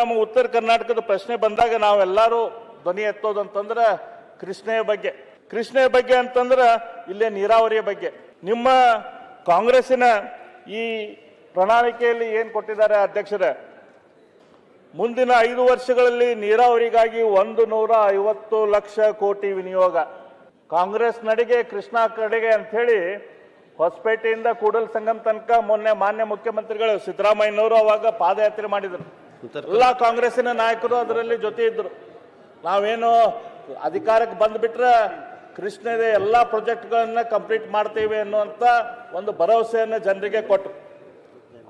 ನಮ್ಮ ಉತ್ತರ ಕರ್ನಾಟಕದ ಪ್ರಶ್ನೆ ಬಂದಾಗ ನಾವೆಲ್ಲರೂ ಧ್ವನಿ ಎತ್ತೋದಂತಂದ್ರೆ ಕೃಷ್ಣೆಯ ಬಗ್ಗೆ. ಕೃಷ್ಣೆಯ ಬಗ್ಗೆ ಅಂತಂದ್ರೆ ಇಲ್ಲೇ ನೀರಾವರಿಯ ಬಗ್ಗೆ. ನಿಮ್ಮ ಕಾಂಗ್ರೆಸ್ಸಿನ ಈ ಪ್ರಣಾಳಿಕೆಯಲ್ಲಿ ಏನು ಕೊಟ್ಟಿದ್ದಾರೆ ಅಧ್ಯಕ್ಷರೇ? ಮುಂದಿನ ಐದು ವರ್ಷಗಳಲ್ಲಿ ನೀರಾವರಿಗಾಗಿ ಒಂದು ನೂರ ಐವತ್ತು ಲಕ್ಷ ಕೋಟಿ ವಿನಿಯೋಗ. ಕಾಂಗ್ರೆಸ್ ನಡಿಗೆ, ಕೃಷ್ಣ ಕಡೆಗೆ ಅಂಥೇಳಿ ಹೊಸಪೇಟೆಯಿಂದ ಕೂಡಲ್ ಸಂಗಮ್ ತನಕ ಮೊನ್ನೆ ಮಾನ್ಯ ಮುಖ್ಯಮಂತ್ರಿಗಳು ಸಿದ್ದರಾಮಯ್ಯನವರು ಅವಾಗ ಪಾದಯಾತ್ರೆ ಮಾಡಿದರು. ಎಲ್ಲ ಕಾಂಗ್ರೆಸ್ಸಿನ ನಾಯಕರು ಅದರಲ್ಲಿ ಜೊತೆ ಇದ್ರು. ನಾವೇನು ಅಧಿಕಾರಕ್ಕೆ ಬಂದ್ಬಿಟ್ರೆ ಕೃಷ್ಣದ ಎಲ್ಲ ಪ್ರಾಜೆಕ್ಟ್ಗಳನ್ನ ಕಂಪ್ಲೀಟ್ ಮಾಡ್ತೀವಿ ಅನ್ನುವಂಥ ಒಂದು ಭರವಸೆಯನ್ನು ಜನರಿಗೆ ಕೊಟ್ಟರು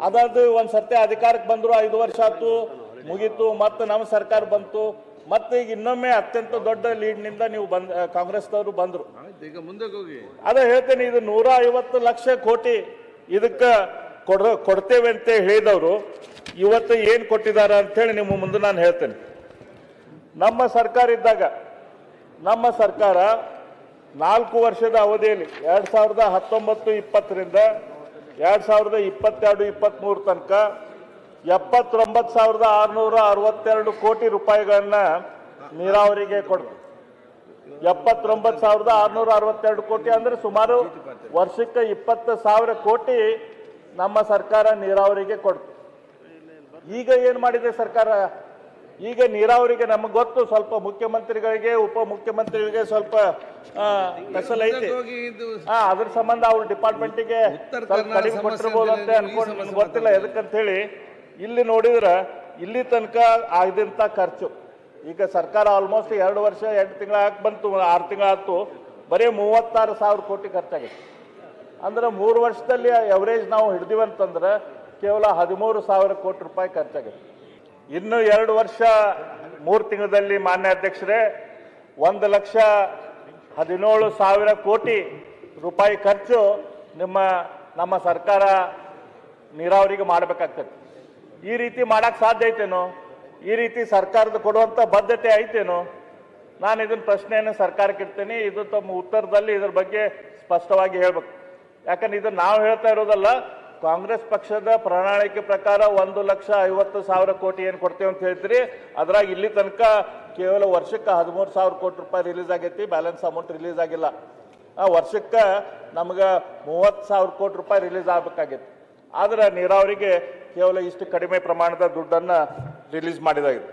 ಅದಾದ ಒಂದು ಸರ್ತಿ ಅಧಿಕಾರಕ್ಕೆ ಬಂದರು ಐದು ವರ್ಷ ಆಯ್ತು ಮುಗೀತು ಮತ್ತೆ ನಮ್ಮ ಸರ್ಕಾರ ಬಂತು ಮತ್ತೆ ಈಗ ಇನ್ನೊಮ್ಮೆ ಅತ್ಯಂತ ದೊಡ್ಡ ಲೀಡ್ನಿಂದ ನೀವು ಬಂದ್ ಕಾಂಗ್ರೆಸ್ದವರು ಬಂದ್ರು. ಅದೇ ಹೇಳ್ತೇನೆ ಇದು ನೂರ ಐವತ್ತು ಲಕ್ಷ ಕೋಟಿ ಇದಕ್ಕೆ ಕೊಡ ಕೊಡ್ತೇವೆ ಅಂತ ಹೇಳಿದವರು. ಇವತ್ತು ಏನು ಕೊಟ್ಟಿದ್ದಾರೆ ಅಂತೇಳಿ ನಿಮ್ಮ ಮುಂದೆ ನಾನು ಹೇಳ್ತೇನೆ. ನಮ್ಮ ಸರ್ಕಾರ ಇದ್ದಾಗ, ನಮ್ಮ ಸರ್ಕಾರ ನಾಲ್ಕು ವರ್ಷದ ಅವಧಿಯಲ್ಲಿ ಎರಡ್ ಸಾವಿರದ ಹತ್ತೊಂಬತ್ತು ಇಪ್ಪತ್ತರಿಂದ ಎರಡ್ ಸಾವಿರದ ಇಪ್ಪತ್ತೆರಡು ಇಪ್ಪತ್ತ್ಮೂರು ತನಕ ಎಪ್ಪತ್ತೊಂಬತ್ತು ಸಾವಿರದ ಆರುನೂರ ಅರವತ್ತೆರಡು ಕೋಟಿ ರೂಪಾಯಿಗಳನ್ನ ನೀರಾವರಿಗೆ ಕೊಡ್ತು. ಎಪ್ಪತ್ತೊಂಬತ್ತು ಸಾವಿರದ ಆರುನೂರ ಅರವತ್ತೆರಡು ಕೋಟಿ ಅಂದ್ರೆ ಸುಮಾರು ವರ್ಷಕ್ಕೆ ಇಪ್ಪತ್ತು ಸಾವಿರ ಕೋಟಿ ನಮ್ಮ ಸರ್ಕಾರ ನೀರಾವರಿಗೆ ಕೊಡ್ತು. ಈಗ ಏನ್ ಮಾಡಿದೆ ಸರ್ಕಾರ? ಈಗ ನೀರಾವರಿಗೆ ನಮಗೆ ಗೊತ್ತು ಸ್ವಲ್ಪ ಮುಖ್ಯಮಂತ್ರಿಗಳಿಗೆ ಉಪ ಮುಖ್ಯಮಂತ್ರಿಗಳಿಗೆ ಸ್ವಲ್ಪ ಐತಿ. ಹಾ ಅದ್ರ ಸಂಬಂಧ ಅವ್ರ ಡಿಪಾರ್ಟ್ಮೆಂಟಿಗೆ ಕಡಿಮೆ ಕೊಟ್ಟಿರ್ಬೋದು ಅಂತ ಅನ್ಕೊಂಡು ನಮ್ಗೆ ಗೊತ್ತಿಲ್ಲ. ಎದಕ್ಕಂತ ಹೇಳಿ ಇಲ್ಲಿ ನೋಡಿದ್ರ ಇಲ್ಲಿ ತನಕ ಆಗದಿಂತ ಖರ್ಚು. ಈಗ ಸರ್ಕಾರ ಆಲ್ಮೋಸ್ಟ್ ಎರಡು ವರ್ಷ ಎರಡು ತಿಂಗಳ ಹಾಕಿ ಬಂತು ಆರು ತಿಂಗಳ ಆಯ್ತು. ಬರೀ ಮೂವತ್ತಾರು ಸಾವಿರ ಕೋಟಿ ಖರ್ಚಾಗಿತ್ತು ಅಂದ್ರೆ ಮೂರು ವರ್ಷದಲ್ಲಿ ಎವರೇಜ್ ನಾವು ಹಿಡ್ದಿವಂತಂದ್ರೆ ಕೇವಲ ಹದಿಮೂರು ಸಾವಿರ ಕೋಟಿ ರೂಪಾಯಿ ಖರ್ಚಾಗಿದೆ ಇನ್ನು ಎರಡು ವರ್ಷ, ಮೂರು ತಿಂಗಳಲ್ಲಿ ಮಾನ್ಯ ಅಧ್ಯಕ್ಷರೇ, ಒಂದು ಲಕ್ಷ ಹದಿನೇಳು ಸಾವಿರ ಕೋಟಿ ರೂಪಾಯಿ ಖರ್ಚು ನಿಮ್ಮ, ನಮ್ಮ ಸರ್ಕಾರ ನೀರಾವರಿಗೆ ಮಾಡಬೇಕಾಗ್ತದೆ. ಈ ರೀತಿ ಮಾಡಕ್ಕೆ ಸಾಧ್ಯ ಐತೇನು? ಈ ರೀತಿ ಸರ್ಕಾರದ ಕೊಡುವಂಥ ಬದ್ಧತೆ ಐತೇನು? ನಾನು ಇದನ್ನ ಪ್ರಶ್ನೆಯನ್ನು ಸರ್ಕಾರಕ್ಕೆ ಇಡ್ತೇನೆ. ಇದು ತಮ್ಮ ಉತ್ತರದಲ್ಲಿ ಇದ್ರ ಬಗ್ಗೆ ಸ್ಪಷ್ಟವಾಗಿ ಹೇಳ್ಬೇಕು. ಯಾಕಂದ್ರೆ ಇದು ನಾವು ಹೇಳ್ತಾ ಇರೋದಲ್ಲ ಕಾಂಗ್ರೆಸ್ ಪಕ್ಷದ ಪ್ರಣಾಳಿಕೆ ಪ್ರಕಾರ ಒಂದು ಲಕ್ಷ ಐವತ್ತು ಸಾವಿರ ಕೋಟಿ ಏನು ಕೊಡ್ತೇವೆ ಅಂತ ಹೇಳ್ತೀರಿ? ಅದ್ರಾಗ ಇಲ್ಲಿ ತನಕ ಕೇವಲ ವರ್ಷಕ್ಕೆ ಹದಿಮೂರು ಸಾವಿರ ಕೋಟಿ ರೂಪಾಯಿ ರಿಲೀಸ್ ಆಗೈತಿ ಬ್ಯಾಲೆನ್ಸ್ ಅಮೌಂಟ್ ರಿಲೀಸ್ ಆಗಿಲ್ಲ. ಆ ವರ್ಷಕ್ಕೆ ನಮ್ಗೆ ಮೂವತ್ತು ಸಾವಿರ ಕೋಟಿ ರೂಪಾಯಿ ರಿಲೀಸ್ ಆಗಬೇಕಾಗಿತ್ತು ಆದ್ರೆ ನೀರಾವರಿಗೆ ಕೇವಲ ಇಷ್ಟು ಕಡಿಮೆ ಪ್ರಮಾಣದ ದುಡ್ಡನ್ನು ರಿಲೀಸ್ ಮಾಡಿದಾಗಿದೆ